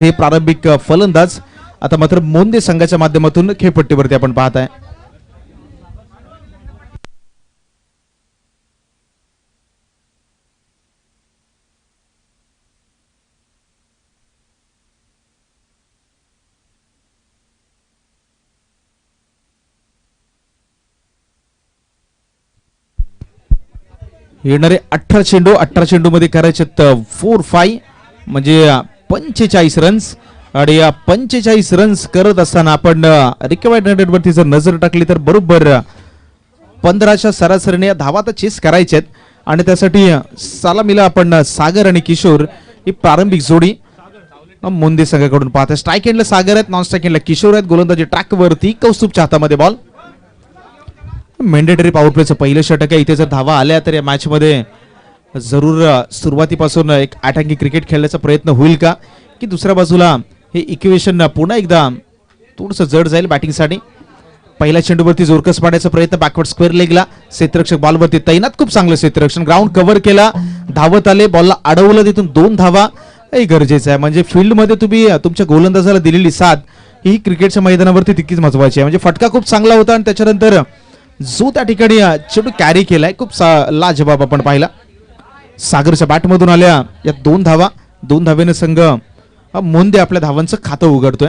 हे प्रारंभिक फलंदाज. आता मात्र मोंदे संघाच्या माध्यमातून खेळपट्टीवरती आपण पाहत आहे येणारे अठरा चेंडू अठरा चेंडू मध्ये करायचे फोर फाय म्हणजे पंचेचाळीस रन्स आणि या पंचेचाळीस रन्स करत असताना आपण रिक्वायर्ड हंड्रेड वरती जर नजर टाकली तर बरोबर पंधराच्या सरासरीने या धावा तर चेस आहेत. आणि त्यासाठी सलामीला सालामीला आपण सागर आणि किशोर ही प्रारंभिक जोडी मुंदे संघाकडून पाहते स्ट्राईक एंडला सागर आहेत नॉन स्ट्राईक एंडला किशोर आहेत. गोलंदाजी ट्रॅक वरती कौस्तुभच्या हातामध्ये बॉल मेंडेटरी पॉवर प्लेचं पहिलं षटक आहे. इथे जर धावा आल्या तर या मॅचमध्ये जरूर सुरुवातीपासून एक आठांकी क्रिकेट खेळण्याचा प्रयत्न होईल का? की दुसऱ्या बाजूला हे इक्वेशन पुन्हा एकदा थोडंसं जड जाईल बॅटिंगसाठी पहिल्या चेंडूवरती जोरकस पाडण्याचा प्रयत्न बॅकवर्ड स्क्वेअर लेगला क्षेत्ररक्षक बॉलवरती तैनात खूप चांगलं क्षेत्ररक्षण. ग्राउंड कव्हर केला. धावत आले. बॉलला अडवलं तिथून दोन धावा. हे गरजेचं आहे. म्हणजे फील्डमध्ये तुम्ही तुमच्या गोलंदाजाला दिलेली साथ ही क्रिकेटच्या मैदानावरती तितकीच महत्वाची आहे. म्हणजे फटका खूप चांगला होता आणि त्याच्यानंतर जो त्या ठिकाणी चेंडू कॅरी केलाय. खूप सा- लाजबाब आपण पाहिला. सागरच्या बॅटमधून आल्या. या दोन धावा दोन धावेने संघ मोंदे आपल्या धावांचं खातं उघडतोय.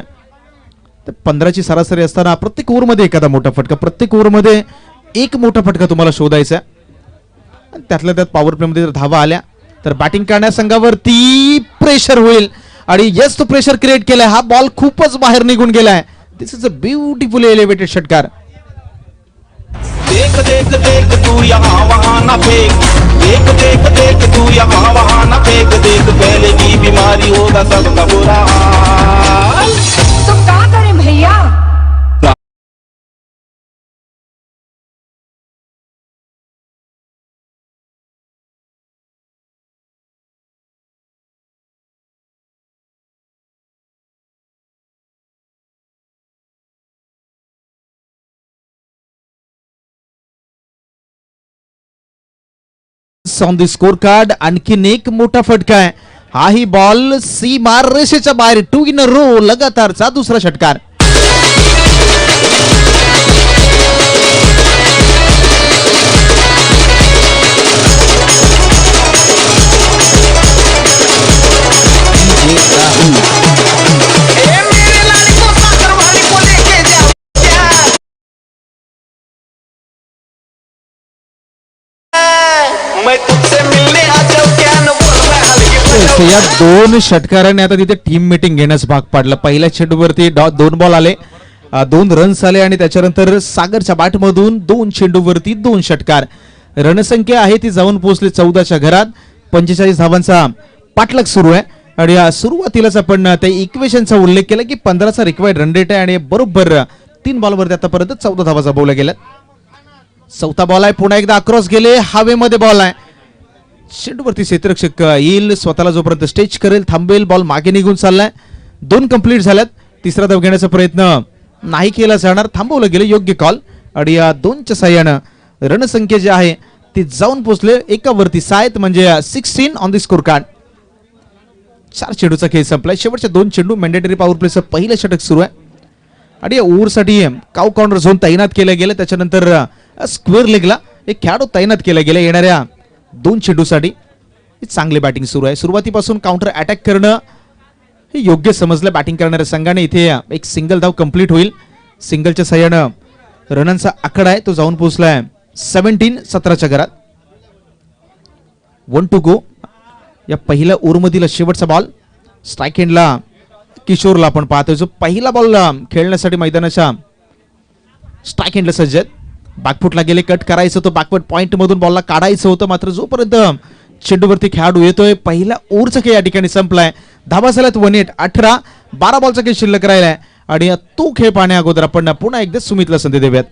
तर पंधराची सरासरी असताना प्रत्येक ओव्हरमध्ये एखादा मोठा फटका प्रत्येक ओव्हरमध्ये एक मोठा फटका तुम्हाला शोधायचा आहे. त्यातल्या त्यात पॉवर प्लेमध्ये जर धावा आल्या तर बॅटिंग करण्या संघावरती प्रेशर होईल. आणि यस तो प्रेशर क्रिएट केलाय. हा बॉल खूपच बाहेर निघून गेलाय. This is a beautiful elevated षटकार देख देख देख तू यहाँ वहाँ ना फेंक। देख देख देख तू यहाँ वहाँ न फेंक। देख पहले की बीमारी होगा सबका बुरा ऑन दी स्कोर कार्ड आणखीन एक मोठा फटका आहे. हाही बॉल सी मार रेषेच्या बाहेर. टू इन रो लगातारचा दुसरा षटकार. दोन षटकाराने आता तिथे टीम मिटिंग घेण्यास भाग पाडलं. पहिल्या चेंडूवरती डॉ- दोन बॉल आले. दोन रन्स आले आणि त्याच्यानंतर सागरच्या बॅटमधून दोन चेंडूवरती दोन षटकार. रणसंख्या आहे ती जाऊन पोहोचली चौदाच्या घरात. पंचेचाळीस धावांचा पाठलाग सुरू आहे. आणि या सुरुवातीलाच आपण त्या इक्वेशनचा उल्लेख केला की पंधराचा रिक्वायर्ड रन रेट आहे आणि बरोबर तीन बॉलवरती आतापर्यंत चौदा धावा जबवल्या गेल्या चौथा बॉल आहे पुन्हा एकदा अक्रॉस गेले. हवेमध्ये बॉल आहे. चेंडूवरती क्षेत्ररक्षक येईल स्वतःला जोपर्यंत स्टेच करेल थांबेल बॉल मागे निघून चाललाय. दोन कंप्लीट झाल्यात. तिसरा धाव घेण्याचा प्रयत्न नाही केला जाणार. थांबवलं गेलं योग्य कॉल आणि या दोनच्या साह्यानं रणसंख्या जी आहे ती जाऊन पोचले. एकावरती सायत म्हणजे sixteen on the score card चार चेंडूचा खेळ संपलाय. शेवटच्या दोन चेंडू मॅन्डेटरी पॉवर प्लेचं पहिलं षटक सुरू आहे. आणि या ओव्हरसाठी काव कॉर्नर झोन तैनात केलं गेलं त्याच्यानंतर स्क्वेअर लेगला एक खेळाडू तैनात केला गेला येणाऱ्या दोन चेंडूसाठी ही चांगली बॅटिंग सुरू आहे. सुरुवातीपासून काउंटर अटॅक करणं हे योग्य समजलं बॅटिंग करणाऱ्या संघाने. इथे एक सिंगल धाव कंप्लीट होईल. सिंगलच्या सहाय्यानं रनांचा आकडा आहे. तो जाऊन पोहोचलाय सेव्हन्टीन सतराच्या घरात. वन टू गो या पहिल्या ओव्हरमधील शेवटचा बॉल स्ट्राईक हँडला किशोरला आपण पाहतोय. जो पहिला बॉल खेळण्यासाठी मैदानाच्या स्ट्राईक हँडला सज्ज आहेत बागफुटला गेले कट करायचं होतं. बागफुट पॉईंट मधून बॉलला काढायचं होतं. मात्र जोपर्यंत चेंडूवरती खेळाडू येतोय पहिला ओव्हरचा खेळ या ठिकाणी संपलाय. धाबा झाल्यात वन एट अठरा. बारा बॉलचा खेळ शिल्लक राहिलाय. आणि तो खेळ पाहण्या अगोदर आपण पुन्हा एकदा सुमितला संधी देऊयात.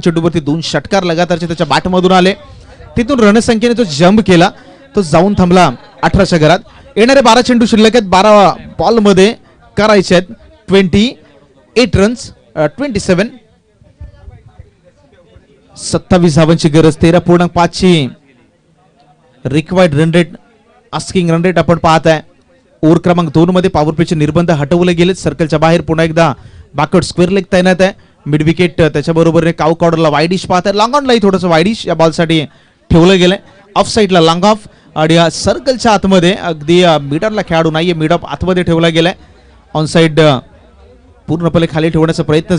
चेंडूवरती दोन षटकार लगातारचे त्याच्या बॅटमधून आले. तिथून रणसंख्येने जो जंप केला. तो जाऊन थांबला अठराच्या घरात. येणारे बारा चेंडू शिल्लक आहेत. बारा बॉलमध्ये करायचे आहेत. Twenty eight runs twenty seven सत्तावीस धावांची गरज. तेरा पूर्णांक पाचची. Required run rate asking run rate आपण पाहत आहे. ओव्हर क्रमांक दोन मध्ये पॉवर प्लेचे निर्बंध हटवले गेलेत. सर्कलच्या बाहेर पुन्हा एकदा बाकड स्क्वेअर लेग तैनात आहे. मिड विकेट त्याच्याबरोबर काऊ कॉर्डरला वायडिश पाहतात आहे लॉंग ऑनलाही थोडंसं वायडिश या बॉलसाठी ठेवलं गेलंय. ऑफ साईडला लॉंग ऑफ आणि सर्कलच्या आतमध्ये अगदी मिडरला खेळाडू नाहीये. मिड ऑफ आतमध्ये ठेवला गेलाय. ऑन साईड पूर्णपणे खाली ठेवण्याचा प्रयत्न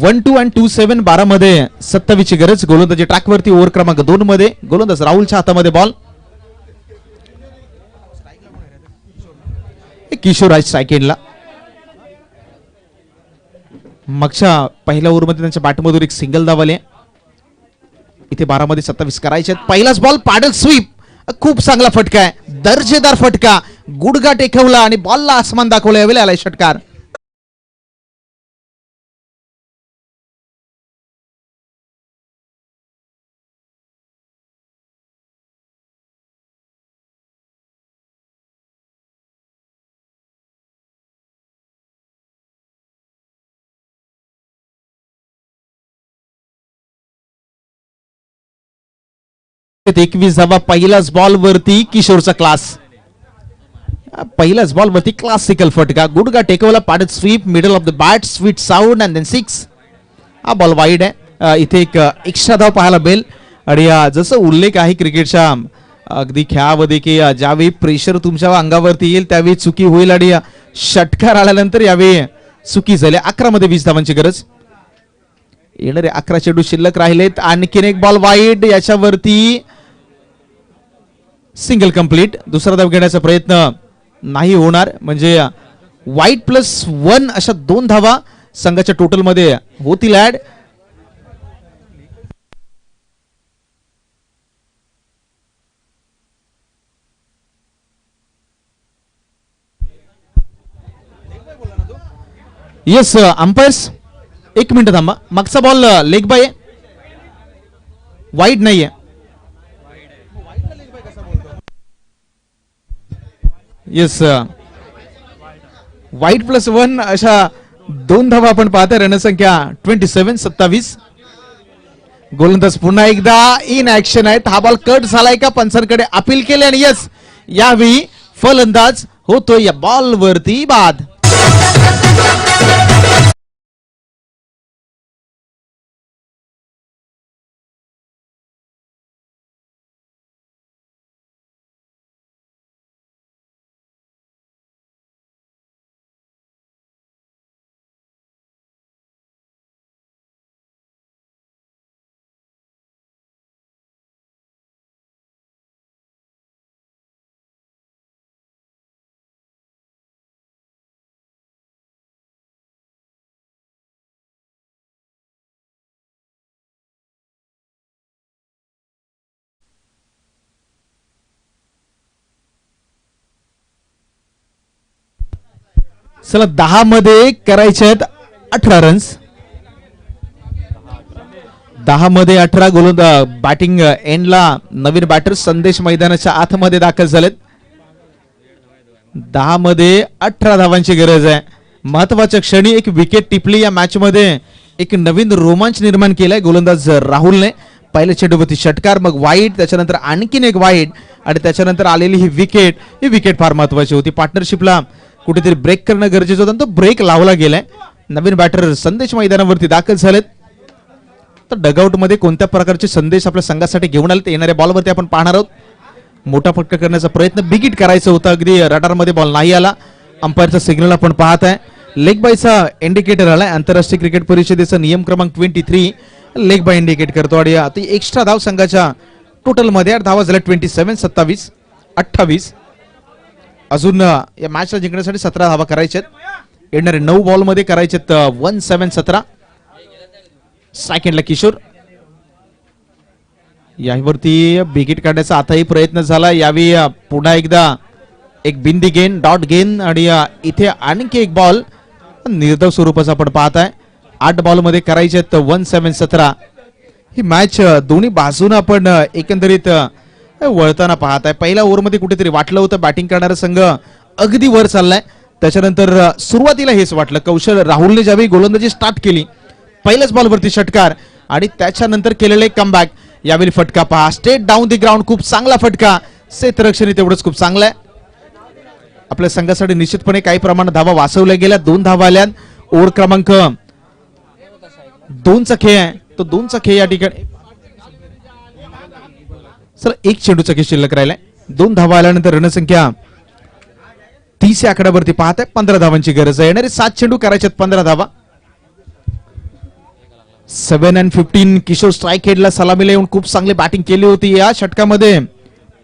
one two and two seven बारा मध्ये सत्तावीसची गरज. गोलंदाजी ट्रॅकवरती ओव्हर क्रमांक दोन मध्ये गोलंदाज राहुलच्या हातामध्ये बॉल किशोर राज सायकेनला मागच्या पहिल्या ओव्हरमध्ये त्यांच्या बॅटमधून एक सिंगल धावले. इथे बारा मध्ये सत्तावीस करायचे आहेत. पहिलाच बॉल पाडल स्वीप खूप चांगला फटका आहे. दर्जेदार फटका. गुडगा टेकवला आणि बॉलला आसमान दाखवलं यावेळी आलाय षटकार. एकवीस धावा पहिल्याच बॉल वरती किशोरचा क्लास पहिल्याच बॉल वरती क्लासिकल फटका. गुडगा टेकवला पाडत sweep middle off the bat sweet sound and then six हा बॉल वाईड आहे. इथे एक एक्स्ट्रा धाव पाहायला बेल आणि जसं उल्लेख आहे क्रिकेटच्या अगदी खेळामध्ये की ज्यावेळी प्रेशर तुमच्या अंगावरती येईल त्यावेळी चुकी होईल आणि षटकार आल्यानंतर यावेळी चुकी झाली. अकरा मध्ये वीस धावांची गरज. येणारे अकरा चेंडू शिल्लक राहिलेत. आणखीन एक बॉल वाईड याच्यावरती सिंगल कंप्लीट. दुसरा धाव घेण्याचा प्रयत्न नाही होणार. म्हणजे वाईट प्लस वन अशा दोन धावा संघाच्या टोटलमध्ये होतील ऍड. येस अंपायर्स एक मिनिट थांबा. मागचा बॉल लेग बाय वाईट नाहीये. येस वाईट प्लस वन अशा दोन धावा आपण पाहतोय. रणसंख्या ट्वेंटी सेव्हन सत्तावीस. गोलंदाज पुन्हा एकदा इन ऍक्शन आहेत हा बॉल कट झालाय का? पंचांकडे अपील केले आणि येस यावेळी फलंदाज होतोय या बॉल वरती बाद. चला दहा मध्ये करायचे आहेत अठरा रन्स दहा मध्ये अठरा गोलंद बॅटिंग एंडला नवीन बॅटर संदेश मैदानाच्या आतमध्ये दाखल झालेत. दहा मध्ये अठरा धावांची गरज आहे. महत्त्वाच्या क्षणी एक विकेट टिपली या मॅच मध्ये एक नवीन रोमांच निर्माण केलाय गोलंदाज राहुलने. पहिल्या चेंडूवरती षटकार मग वाईट त्याच्यानंतर आणखीन एक वाईट आणि त्याच्यानंतर आलेली ही विकेट ही विकेट फार महत्वाची होती. पार्टनरशिपला कुठेतरी ब्रेक करणं गरजेचं होतं तो ब्रेक लावला गेलाय. नवीन बॅटर संदेश मैदानावरती दाखल झालेत. तर डगआउटमध्ये कोणत्या प्रकारचे संदेश आपल्या संघासाठी घेऊन आले ते येणाऱ्या बॉलवरती आपण पाहणार आहोत. मोठा फटका करण्याचा प्रयत्न बिगिट करायचा होता. अगदी रडारमध्ये बॉल नाही आला. अंपायरचा सिग्नल आपण पाहत आहे. लेग बायचा इंडिकेटर आलाय. आंतरराष्ट्रीय क्रिकेट परिषदेचा नियम क्रमांक twenty three leg bye indicate करतो. आणि एक्स्ट्रा धाव संघाच्या टोटलमध्ये आठ धावा झाल्या. ट्वेंटी सेव्हन सत्तावीस अठ्ठावीस अजून या मॅचला जिंकण्यासाठी सतरा धावा करायच्या आहेत. येणारे नऊ बॉलमध्ये करायचे वन सेवन सतरा. सेकंडला किशोर. यावरती बिगिट काढण्याचा आताही प्रयत्न झाला. यावेळी पुन्हा एकदा एक बिंदी गेन डॉट गेन आणि इथे आणखी एक बॉल निर्धव स्वरूपाचा आपण पाहत आहे. आठ बॉलमध्ये करायचे वन सेवन सतरा. ही मॅच दोन्ही बाजून आपण एकंदरीत वळताना पाहताय. पहिल्या ओव्हरमध्ये कुठेतरी वाटलं होतं बॅटिंग करणारा संघ अगदी वर चाललाय. त्याच्यानंतर सुरुवातीला हेच वाटलं. कौशल राहुलने ज्यावेळी गोलंदाजी स्टार्ट केली पहिल्याच बॉलवरती षटकार आणि त्याच्यानंतर केलेले कमबॅक यावेळी फटका पहा. स्टेट डाऊन दी ग्राउंड खूप चांगला फटका. क्षेत्ररक्षणी तेवढंच खूप चांगलं आहे आपल्या संघासाठी निश्चितपणे काही प्रमाणात धावा वाचवल्या गेल्या. दोन धावा आल्या ओव्हर क्रमांक दोनचा खेळ आहे. तो दोनचा खेळ या ठिकाणी सर एक चेंडूचा खेळ शिल्लक राहिलाय? दोन धावा आल्यानंतर रणसंख्या तीस या आकड्यावरती पाहत आहे पंधरा धावांची गरज आहे. येणारे सात चेंडू करायच्यात पंधरा धावा. Seven and fifteen Kishore strike हेडला सलामीला येऊन खूप चांगली बॅटिंग केली होती या षटकामध्ये.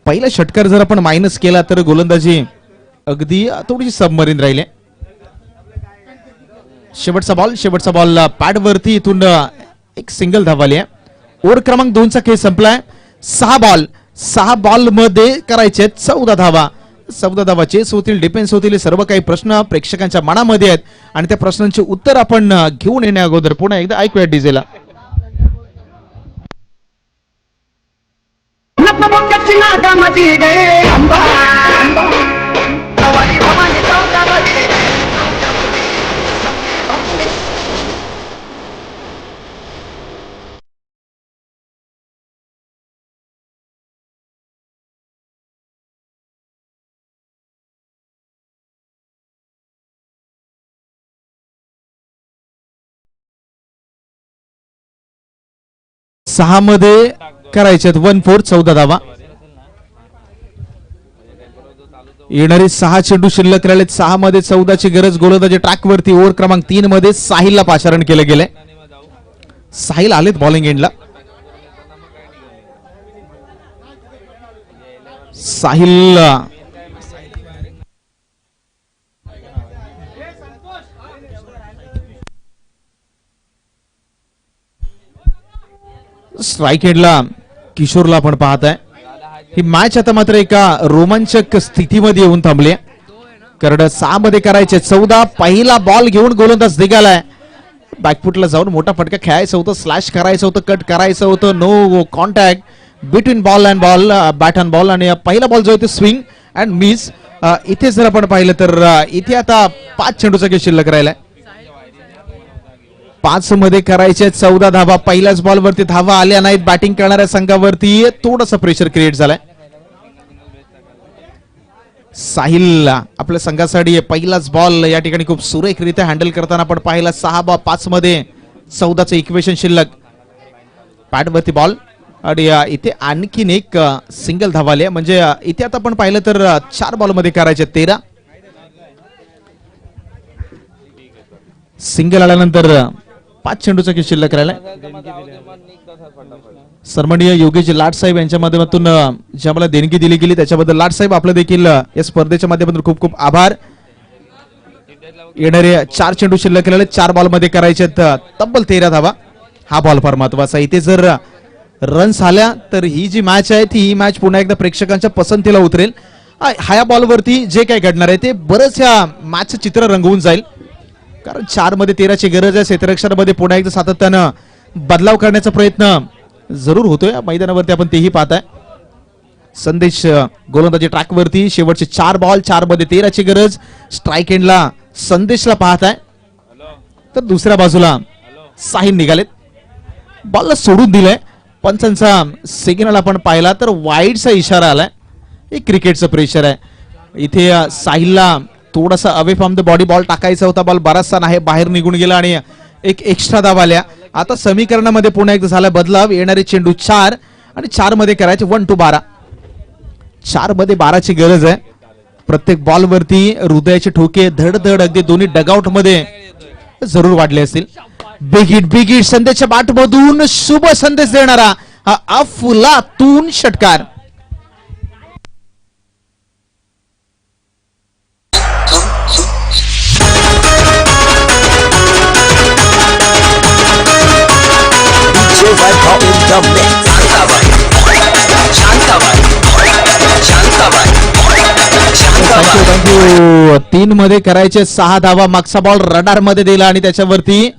पहिला षटकार जर आपण मायनस केला तर गोलंदाजी अगदी थोडीशी सबमरीन राहिले शेवटचा बॉल शेवटचा बॉल पॅड वरती इथून एक सिंगल धावाली आहे. ओव्हर क्रमांक दोनचा खेळ संपलाय. सहा बॉल सहा बॉलमध्ये आहेत चौदा धावा. चौदा धावाचे होतील डिफेन्स होतील सर्व काही प्रश्न प्रेक्षकांच्या मनामध्ये आहेत. आणि त्या प्रश्नांची उत्तर आपण घेऊन येण्या अगोदर. पुन्हा एकदा ऐकूया डीजेला. नतमोक्याची सहा मध्ये करायचे वन फोर चौदा धावा. येणारे सहा चेंडू शिल्लक राहिले सहा मध्ये चौदाची गरज गोलंदाजी ट्रॅकवरती ओव्हर क्रमांक तीन मध्ये साहिलला पाचारण केलं गेलंय. साहिल आलेत बॉलिंग एंडला साहिल स्ट्राईक हेडला किशोरला आपण पाहत आहे ही मॅच आता मात्र एका रोमांचक स्थितीमध्ये येऊन थांबली आहे. कारण सहा मध्ये करायचे. चौदा पहिला बॉल घेऊन गोलंदाज निघालाय. बॅकफुटला जाऊन मोठा फटका खेळायचं होतं स्लॅश करायचं होतं कट करायचं होतं. No contact between ball and ball bat and ball आणि uh, पहिला बॉल जो आहे तो स्विंग अँड मिस इथे जर आपण पाहिलं तर uh, इथे आता पाच चेंडूचा खेळ शिल्लक राहिलाय. पाच मध्ये करायचे चौदा धावा. पहिल्याच बॉल वरती धावा आल्या नाहीत. बॅटिंग करणाऱ्या संघावरती थोडंसं प्रेशर क्रिएट झालाय. साहिलला आपल्या संघासाठी पहिलाच बॉल या ठिकाणी खूप सुरेखरित्या हँडल करताना आपण पाहिला. सहा बॉ पाच मध्ये. चौदाचं इक्वेशन शिल्लक. पॅटवरती बॉल आणि इथे आणखीन एक सिंगल धावाले म्हणजे इथे आता आपण पाहिलं तर चार बॉलमध्ये करायचे तेरा. सिंगल आल्यानंतर पाच चेंडूचा खेळ शिल्लक राहिला सन्माननीय योगेश लाट साहेब यांच्या माध्यमातून जे जी आम्हाला देणगी दिली गेली त्याच्याबद्दल लाट साहेब आपलं देखील या स्पर्धेच्या माध्यमातून खूप खूप आभार. येणारे चार चेंडू शिल्लक राहिले चार बॉलमध्ये करायचे आहेत, तब्बल तेरा धावा हा बॉल फार महत्त्वाचा इथे जर रन्स आल्या तर ही जी मॅच आहे ती ही मॅच पुन्हा एकदा प्रेक्षकांच्या पसंतीला उतरेल. अ, ह्या बॉलवरती जे काही घडणार आहे ते बरंच ह्या मॅचचं चित्र रंगवून जाईल. कारण चारमध्ये तेराची गरज आहे. क्षेत्ररक्षणामध्ये पुन्हा एकदा सातत्यानं बदलाव करण्याचा प्रयत्न जरूर होतोय. मैदानावरती आपण तेही पाहताय. संदेश गोलंदाजी ट्रॅकवरती शेवटचे चार बॉल चारमध्ये तेराची गरज. स्ट्राईक एंडला संदेशला पाहताय. तर दुसऱ्या बाजूला साहिल निघालेत. बॉलला सोडून दिलंय. पंचांचा सिग्नल आपण पाहिला तर वाईडचा इशारा आलाय. हे क्रिकेटचं प्रेशर आहे. इथे साहिलला थोडासा away from the body ball टाकायचा होता बॉल बराचसा नाही बाहेर निघून गेला आणि एक एक्स्ट्रा दाब आल्या. आता समीकरणामध्ये पुन्हा एकदा झाला बदलाव येणारे चेंडू चार आणि चारमध्ये करायचे वन टू बारा. चारमध्ये बाराची गरज आहे. प्रत्येक बॉल वरती हृदयाचे ठोके धड धड अगदी दोन्ही डगआउटमध्ये जरूर वाढले असतील. बिग हिट बिग हिट संदेशच्या बाटमधून शुभ संदेश देणारा हा अफलातून षटकार. थँक्यू थँक्यू तीन मध्ये करायचे सहा धावा मागचा बॉल रडारमध्ये दिला आणि त्याच्यावरती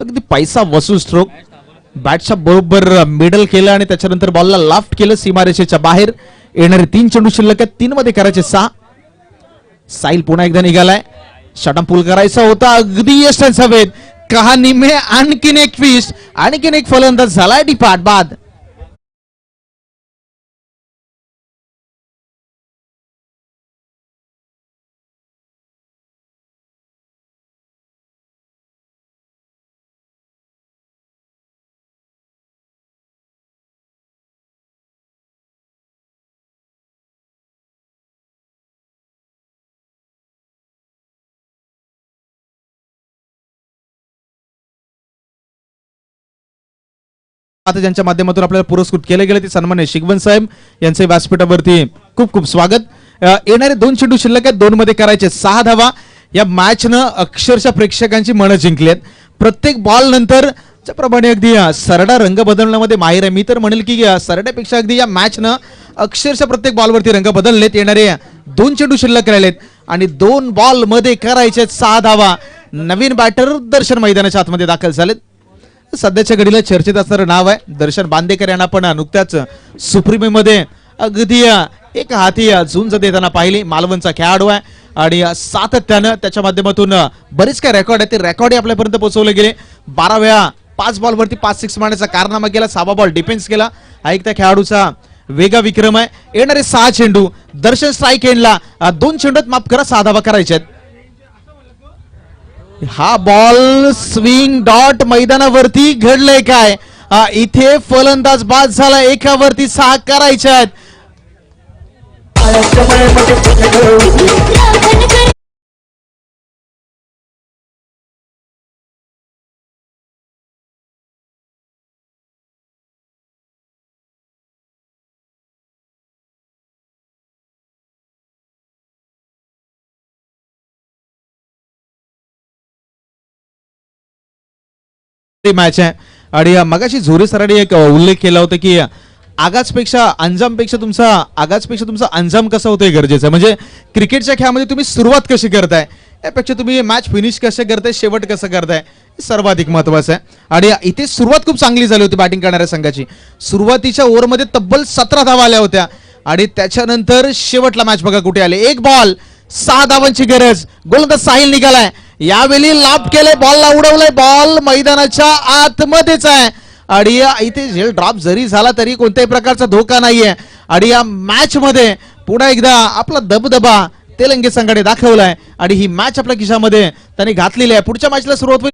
अगदी पैसा वसूल स्ट्रोक बॅटच्या बरोबर मिडल केलं आणि त्याच्यानंतर बॉलला लाफ्ट केलं सीमारेषेच्या बाहेर. येणारे तीन चेंडू शिल्लक आहेत. तीन मध्ये करायचे सहा. साईल पुन्हा एकदा निघालाय. शटम पूल करायचा होता. अगदी यश हवेत कहाणी में आणखीन एक फिस्ट आणखीन एक फलंदाज झालाय डिपाट बाद आता ज्यांच्या माध्यमातून आपल्याला पुरस्कृत केले गेले ते सन्मान्य शिगवन साहेब यांचे व्यासपीठावरती खूप खूप स्वागत. येणारे दोन चेंडू शिल्लक आहेत. दोन मध्ये करायचे सहा धावा. या मॅचनं अक्षरशः प्रेक्षकांची मनं जिंकलेत. प्रत्येक बॉल नंतर प्रमाणे अगदी सरडा रंग बदलण्यामध्ये माहीर आहे. मी तर म्हणेल की सरड्यापेक्षा अगदी या मॅचनं अक्षरशः प्रत्येक बॉलवरती रंग बदललेत. येणारे दोन चेंडू शिल्लक राहिलेत. आणि दोन बॉलमध्ये करायचे सहा धावा. नवीन बॅटर दर्शन मैदानाच्या आतमध्ये दाखल झालेत. सध्याच्या घडीला चर्चेत असणारं नाव आहे. दर्शन बांदेकर यांना पण नुकत्याच सुप्रीमेमध्ये अगदी एक हाती झुंज देताना पाहिली. मालवणचा खेळाडू आहे. आणि सातत्यानं त्याच्या माध्यमातून बरेच काय रेकॉर्ड आहे ते रेकॉर्डही आपल्यापर्यंत पोहोचवले गेले. बारा वेळा पाच बॉलवरती पाच सिक्स मारण्याचा कारनामा केला. सहावा बॉल डिफेन्स केला. हा एक त्या खेळाडूचा वेगा विक्रम आहे. येणारे सहा चेंडू. दर्शन स्ट्राईक एंडला दोन चेंडूत माफ करा सहा धावा करायच्या आहेत. हा बॉल स्विंग डॉट मैदानावरती घडलंय काय? इथे फलंदाज बाद झाला. एकावरती सहा करायच्या आहेत. मॅच आहे. आणि मगाशी झोरे सरांनी एक उल्लेख केला होता की आगाजपेक्षा अंजामपेक्षा तुमचा आगाजपेक्षा तुमचा अंजाम कसा होतोय गरजेचं? आहे. म्हणजे क्रिकेटच्या खेळामध्ये तुम्ही सुरुवात कशी करताय? यापेक्षा तुम्ही मॅच फिनिश कसे करताय? शेवट कसं करताय? हे सर्वाधिक महत्वाचं आहे. आणि इथे सुरुवात खूप चांगली झाली होती बॅटिंग करणाऱ्या संघाची. सुरुवातीच्या ओव्हरमध्ये तब्बल सतरा धावा आल्या होत्या. आणि त्याच्यानंतर शेवटला मॅच बघा कुठे आले. एक बॉल सहा धावांची गरज. गोलंदाज साहिल निघालाय. यावेळी लाभ केले बॉलला उडवलंय. बॉल मैदानाच्या आतमध्येच आहे. आणि इथे झेल ड्रॉप जरी झाला तरी कोणत्याही प्रकारचा धोका नाहीये. आणि या मॅच मध्ये पुन्हा एकदा आपला दबदबा तेलंगे संघाने दाखवलाय. आणि ही मॅच आपल्या खिशामध्ये त्यांनी घातलेली आहे. पुढच्या मॅचला सुरुवात होईल.